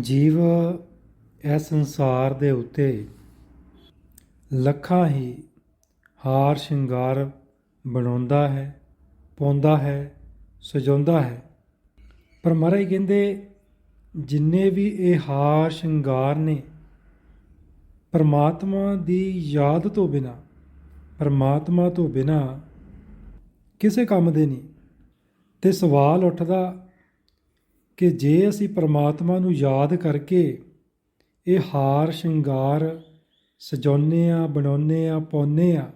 ਜੀਵ ਇਸ ਸੰਸਾਰ ਦੇ ਉੱਤੇ ਲੱਖਾਂ ਹੀ ਹਾਰ ਸ਼ਿੰਗਾਰ ਬਣਾਉਂਦਾ ਹੈ, ਪਾਉਂਦਾ ਹੈ, ਸਜਾਉਂਦਾ ਹੈ। ਪਰ ਮਹਾਰਾਜ ਕਹਿੰਦੇ, ਜਿੰਨੇ ਵੀ ਇਹ ਹਾਰ ਸ਼ਿੰਗਾਰ ਨੇ, ਪਰਮਾਤਮਾ ਦੀ ਯਾਦ ਤੋਂ ਬਿਨਾ, ਪਰਮਾਤਮਾ ਤੋਂ ਬਿਨਾ ਕਿਸੇ ਕੰਮ ਦੇ ਨਹੀਂ। ਤੇ ਸਵਾਲ ਉੱਠਦਾ ਕਿ ਜੇ ਅਸੀਂ ਪਰਮਾਤਮਾ ਨੂੰ ਯਾਦ ਕਰਕੇ ਇਹ ਹਾਰ, ਸ਼ਿੰਗਾਰ ਸਜਾਉਂਦੇ ਆ ਬਣਾਉਂਦੇ ਆ ਪਾਉਂਦੇ ਆ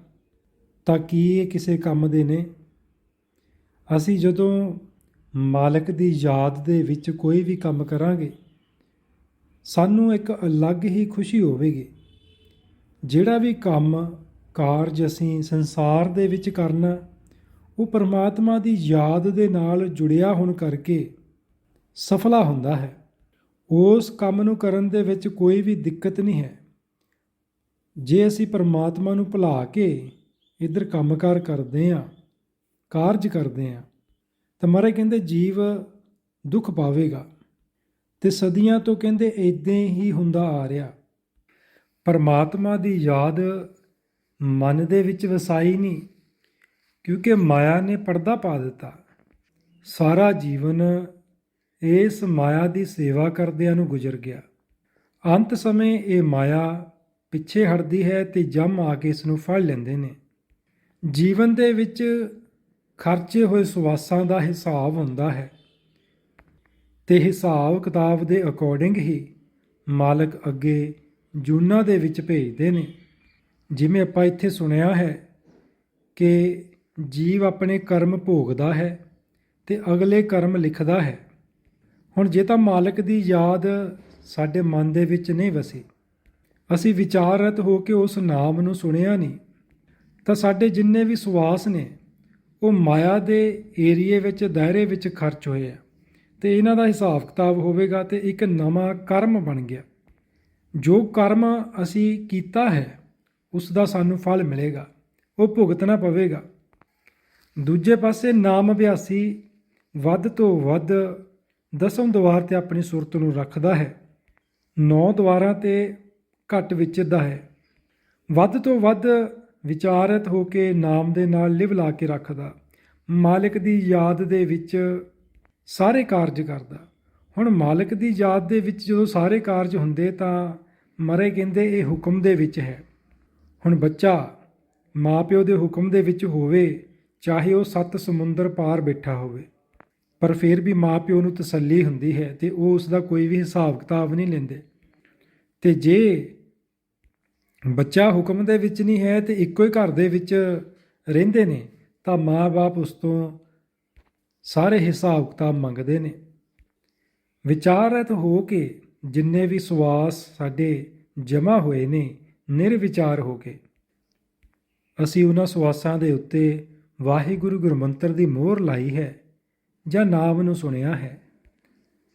ਤਾਂ ਕੀ ਇਹ ਕਿਸੇ ਕੰਮ ਦੇ ਨੇ? ਅਸੀਂ ਜਦੋਂ ਮਾਲਕ ਦੀ ਯਾਦ ਦੇ ਵਿੱਚ ਕੋਈ ਵੀ ਕੰਮ ਕਰਾਂਗੇ, ਸਾਨੂੰ ਇੱਕ ਅਲੱਗ ਹੀ ਖੁਸ਼ੀ ਹੋਵੇਗੀ। ਜਿਹੜਾ ਵੀ ਕੰਮ, ਕਾਰਜ ਅਸੀਂ ਸੰਸਾਰ ਦੇ ਵਿੱਚ ਕਰਨਾ, ਉਹ ਪਰਮਾਤਮਾ ਦੀ ਯਾਦ ਦੇ ਨਾਲ ਜੁੜਿਆ ਹੋਣ ਕਰਕੇ ਸਫਲਾ ਹੁੰਦਾ ਹੈ। ਉਸ ਕੰਮ ਨੂੰ ਕਰਨ ਦੇ ਵਿੱਚ ਕੋਈ ਵੀ ਦਿੱਕਤ ਨਹੀਂ ਹੈ। ਜੇ ਅਸੀਂ ਪਰਮਾਤਮਾ ਨੂੰ ਭੁਲਾ ਕੇ ਇੱਧਰ ਕੰਮਕਾਰ ਕਰਦੇ ਹਾਂ, ਕਾਰਜ ਕਰਦੇ ਹਾਂ, ਤਾਂ ਮਹਾਰਾਜ ਕਹਿੰਦੇ ਜੀਵ ਦੁੱਖ ਪਾਵੇਗਾ। ਤੇ ਸਦੀਆਂ ਤੋਂ ਕਹਿੰਦੇ ਇਦਾਂ ਹੀ ਹੁੰਦਾ ਆ ਰਿਹਾ। ਪਰਮਾਤਮਾ ਦੀ ਯਾਦ ਮਨ ਦੇ ਵਿੱਚ ਵਸਾਈ ਨਹੀਂ, ਕਿਉਂਕਿ ਮਾਇਆ ਨੇ ਪਰਦਾ ਪਾ ਦਿੱਤਾ। ਸਾਰਾ ਜੀਵਨ ਇਸ ਮਾਇਆ ਦੀ ਸੇਵਾ ਕਰਦਿਆਂ ਨੂੰ ਗੁਜ਼ਰ ਗਿਆ। ਅੰਤ ਸਮੇਂ ਇਹ ਮਾਇਆ ਪਿੱਛੇ ਹਟਦੀ ਹੈ ਤੇ ਜੰਮ ਆ ਕੇ ਇਸ ਨੂੰ ਫੜ ਲੈਂਦੇ ਨੇ। ਜੀਵਨ ਦੇ ਵਿੱਚ ਖਰਚੇ ਹੋਏ ਸੁਆਸਾਂ ਦਾ ਹਿਸਾਬ ਹੁੰਦਾ ਹੈ ਤੇ ਹਿਸਾਬ ਕਿਤਾਬ ਦੇ ਅਕੋਰਡਿੰਗ ਹੀ ਮਾਲਕ ਅੱਗੇ ਜੂਨਾ ਦੇ ਵਿੱਚ ਭੇਜਦੇ ਨੇ। ਜਿਵੇਂ ਆਪਾਂ ਇੱਥੇ ਸੁਣਿਆ ਹੈ ਕਿ ਜੀਵ ਆਪਣੇ ਕਰਮ ਭੋਗਦਾ ਹੈ ਤੇ ਅਗਲੇ ਕਰਮ ਲਿਖਦਾ ਹੈ। ਹੁਣ ਜੇ ਤਾਂ ਮਾਲਕ ਦੀ ਯਾਦ ਸਾਡੇ ਮਨ ਦੇ ਵਿੱਚ ਨਹੀਂ ਵਸੀ, ਅਸੀਂ ਵਿਚਾਰਤ ਹੋ ਕੇ ਉਸ ਨਾਮ ਨੂੰ ਸੁਣਿਆ ਨਹੀਂ, ਤਾਂ ਸਾਡੇ ਜਿੰਨੇ ਵੀ ਸੁਆਸ ਨੇ, ਉਹ ਮਾਇਆ ਦੇ ਏਰੀਏ ਵਿੱਚ, ਦਾਇਰੇ ਵਿੱਚ ਖਰਚ ਹੋਏ ਆ, ਤੇ ਇਹਨਾਂ ਦਾ ਹਿਸਾਬ ਕਿਤਾਬ ਹੋਵੇਗਾ ਤੇ ਇੱਕ ਨਵਾਂ ਕਰਮ ਬਣ ਗਿਆ। ਜੋ ਕਰਮ ਅਸੀਂ ਕੀਤਾ ਹੈ, ਉਸ ਦਾ ਸਾਨੂੰ ਫਲ ਮਿਲੇਗਾ, ਉਹ ਭੁਗਤਣਾ ਪਵੇਗਾ। ਦੂਜੇ ਪਾਸੇ ਨਾਮ ਅਭਿਆਸੀ ਵੱਧ ਤੋਂ ਵੱਧ ਦਸਮ ਦਵਾਰ ਤੇ ਆਪਣੀ ਸੁਰਤ ਨੂੰ ਰੱਖਦਾ ਹੈ। ਨੌ ਦਵਾਰਾਂ ਤੇ ਘੱਟ ਵਿਚਰਦਾ ਹੈ। ਵੱਧ ਤੋਂ ਵੱਧ ਵਿਚਾਰਤ ਹੋ ਕੇ ਨਾਮ ਦੇ ਨਾਲ ਲਿਵ ਲਾ ਕੇ ਰੱਖਦਾ। ਮਾਲਕ ਦੀ ਯਾਦ ਦੇ ਵਿੱਚ ਸਾਰੇ ਕਾਰਜ ਕਰਦਾ। ਹੁਣ ਮਾਲਕ ਦੀ ਯਾਦ ਦੇ ਵਿੱਚ ਜਦੋਂ ਸਾਰੇ ਕਾਰਜ ਹੁੰਦੇ ਤਾਂ ਮਰੇ ਕਹਿੰਦੇ ਇਹ ਹੁਕਮ ਦੇ ਵਿੱਚ ਹੈ। ਹੁਣ ਬੱਚਾ ਮਾਪਿਓ ਦੇ ਹੁਕਮ ਦੇ ਵਿੱਚ ਹੋਵੇ, ਚਾਹੇ ਉਹ ਸੱਤ ਸਮੁੰਦਰ ਪਾਰ ਬੈਠਾ ਹੋਵੇ। ਪਰ ਫਿਰ ਵੀ ਮਾਪਿਓ ਨੂੰ ਤਸੱਲੀ ਹੁੰਦੀ ਹੈ ਤੇ ਉਹ ਉਸ ਦਾ ਕੋਈ ਵੀ ਹਿਸਾਬ ਕਿਤਾਬ ਨਹੀਂ ਲੈਂਦੇ। ਤੇ ਜੇ ਬੱਚਾ ਹੁਕਮ ਦੇ ਵਿੱਚ ਨਹੀਂ ਹੈ ਤੇ ਇੱਕੋ ਹੀ ਘਰ ਦੇ ਵਿੱਚ ਰਹਿੰਦੇ ਨੇ, ਤਾਂ ਮਾਪੇ ਉਸ ਤੋਂ ਸਾਰੇ ਹਿਸਾਬ ਕਿਤਾਬ ਮੰਗਦੇ ਨੇ। ਵਿਚਾਰਤ ਹੋ ਕੇ ਜਿੰਨੇ ਵੀ ਸਵਾਸ ਸਾਡੇ ਜਮਾ ਹੋਏ ਨੇ, ਨਿਰਵਿਚਾਰ ਹੋ ਕੇ। ਅਸੀਂ ਉਹਨਾਂ ਸਵਾਸਾਂ ਦੇ ਉੱਤੇ ਵਾਹਿਗੁਰੂ ਗੁਰਮੰਤਰ ਦੀ ਮੋਹਰ ਲਾਈ ਹੈ। ਜਾਂ ਨਾਮ ਨੂੰ ਸੁਣਿਆ ਹੈ।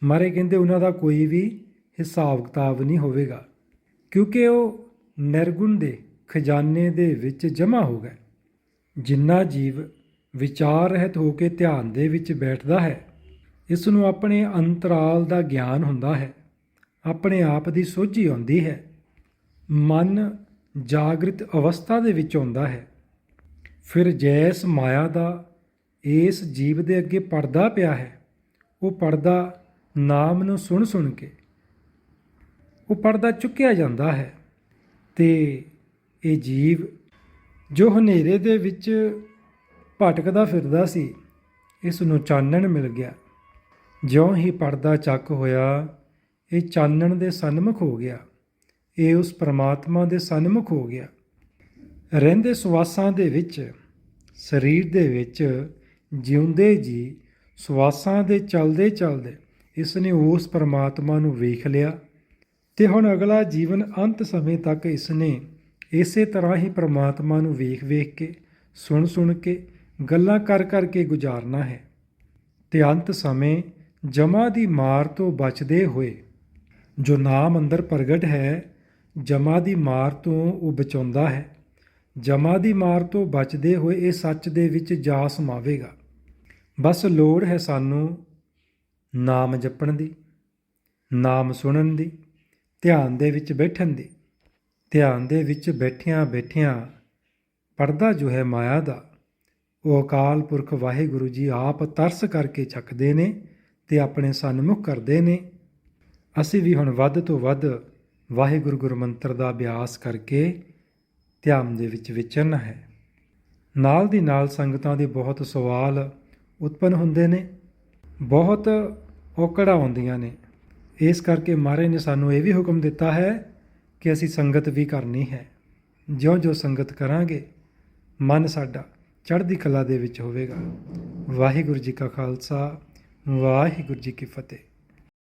ਮਾਰੇ ਕਹਿੰਦੇ ਉਹਨਾਂ ਦਾ ਕੋਈ ਵੀ ਹਿਸਾਬ ਕਿਤਾਬ ਨਹੀਂ ਹੋਵੇਗਾ, ਕਿਉਂਕਿ ਉਹ ਨਿਰਗੁਣ ਦੇ ਖਜ਼ਾਨੇ ਦੇ ਵਿੱਚ ਜਮ੍ਹਾਂ ਹੋ ਗਏ। ਜਿੰਨਾ ਜੀਵ ਵਿਚਾਰ ਰਹਿਤ ਹੋ ਕੇ ਧਿਆਨ ਦੇ ਵਿੱਚ ਬੈਠਦਾ ਹੈ, ਇਸ ਨੂੰ ਆਪਣੇ ਅੰਤਰਾਲ ਦਾ ਗਿਆਨ ਹੁੰਦਾ ਹੈ, ਆਪਣੇ ਆਪ ਦੀ ਸੋਝੀ ਆਉਂਦੀ ਹੈ। ਮਨ ਜਾਗਰਿਤ ਅਵਸਥਾ ਦੇ ਵਿੱਚ ਆਉਂਦਾ ਹੈ। ਫਿਰ ਜੈਸ ਮਾਇਆ ਦਾ ਇਸ ਜੀਵ ਦੇ ਅੱਗੇ ਪਰਦਾ ਪਿਆ ਹੈ। ਉਹ ਪਰਦਾ ਨਾਮ ਨੂੰ ਸੁਣ ਸੁਣ ਕੇ, ਉਹ ਪਰਦਾ ਚੁੱਕਿਆ ਜਾਂਦਾ ਹੈ ਤੇ ਇਹ ਜੀਵ ਜੋ ਹਨੇਰੇ ਦੇ ਵਿੱਚ ਭਟਕਦਾ ਫਿਰਦਾ ਸੀ, ਇਸ ਨੂੰ ਚਾਨਣ ਮਿਲ ਗਿਆ। ਜਿਉਂ ਹੀ ਪਰਦਾ ਚੱਕ ਹੋਇਆ, ਇਹ ਚਾਨਣ ਦੇ ਸਨਮੁਖ ਹੋ ਗਿਆ। ਇਹ ਉਸ ਪ੍ਰਮਾਤਮਾ ਦੇ ਸਨਮੁਖ ਹੋ ਗਿਆ। ਰਹਿੰਦੇ ਸਵਾਸਾਂ ਦੇ ਵਿੱਚ, ਸਰੀਰ ਦੇ ਵਿੱਚ ਜਿਉਂਦੇ ਜੀ, ਸਵਾਸਾਂ ਦੇ ਚਲਦੇ ਚਲਦੇ ਇਸ ਨੇ ਉਸ ਪਰਮਾਤਮਾ ਨੂੰ ਵੇਖ ਲਿਆ ਤੇ ਹੁਣ ਅਗਲਾ ਜੀਵਨ ਅੰਤ ਸਮੇਂ ਤੱਕ ਇਸ ਨੇ ਇਸੇ ਤਰ੍ਹਾਂ ਹੀ ਪਰਮਾਤਮਾ ਨੂੰ ਵੇਖ ਵੇਖ ਕੇ, ਸੁਣ ਸੁਣ ਕੇ ਗੱਲਾਂ ਕਰ ਕਰ ਕੇ ਗੁਜ਼ਾਰਨਾ ਹੈ। ਤੇ ਅੰਤ ਸਮੇਂ ਜਮਾ ਦੀ ਮਾਰ ਤੋਂ ਬਚਦੇ ਹੋਏ ਜੋ ਨਾਮ ਅੰਦਰ ਪ੍ਰਗਟ ਹੈ, ਜਮਾ ਦੀ ਮਾਰ ਤੋਂ ਉਹ ਬਚਾਉਂਦਾ ਹੈ। ਜਮਾ ਦੀ ਮਾਰ ਤੋਂ ਬਚਦੇ ਹੋਏ ਇਹ ਸੱਚ ਦੇ ਵਿੱਚ ਜਾ ਸਮਾਵੇਗਾ ਬਸ ਲੋੜ ਹੈ ਸਾਨੂੰ ਨਾਮ ਜਪਣ ਦੀ, ਨਾਮ ਸੁਣਨ ਦੀ, ਧਿਆਨ ਦੇ ਵਿੱਚ ਬੈਠਣ ਦੀ। ਧਿਆਨ ਦੇ ਵਿੱਚ ਬੈਠਿਆਂ ਬੈਠਿਆਂ ਪਰਦਾ ਜੋ ਹੈ ਮਾਇਆ ਦਾ, ਉਹ ਅਕਾਲ ਪੁਰਖ ਵਾਹਿਗੁਰੂ ਜੀ ਆਪ ਤਰਸ ਕਰਕੇ ਚੱਕਦੇ ਨੇ ਤੇ ਆਪਣੇ ਸਨਮੁਖ ਕਰਦੇ ਨੇ। ਅਸੀਂ ਵੀ ਹੁਣ ਵੱਧ ਤੋਂ ਵੱਧ ਵਾਹਿਗੁਰੂ ਗੁਰਮੰਤਰ ਦਾ ਅਭਿਆਸ ਕਰਕੇ ਧਿਆਨ ਦੇ ਵਿੱਚ ਵਿਚਰਨਾ ਹੈ। ਨਾਲ ਦੀ ਨਾਲ ਸੰਗਤਾਂ ਦੇ ਬਹੁਤ ਸਵਾਲ ਉਤਪੰਨ ਹੁੰਦੇ ਨੇ। ਬਹੁਤ ਔਕੜਾਂ ਆਉਂਦੀਆਂ ਨੇ। ਇਸ ਕਰਕੇ ਮਹਾਰਾਜ ਨੇ ਸਾਨੂੰ ਇਹ ਵੀ ਹੁਕਮ ਦਿੱਤਾ ਹੈ ਕਿ ਅਸੀਂ ਸੰਗਤ ਵੀ ਕਰਨੀ ਹੈ। ਜਿਉਂ-ਜਿਉਂ ਸੰਗਤ ਕਰਾਂਗੇ, ਮਨ ਸਾਡਾ ਚੜ੍ਹਦੀ ਕਲਾ ਦੇ ਵਿੱਚ ਹੋਵੇਗਾ। ਵਾਹਿਗੁਰੂ ਜੀ ਕਾ ਖਾਲਸਾ, ਵਾਹਿਗੁਰੂ ਜੀ ਕੀ ਫਤਿਹ।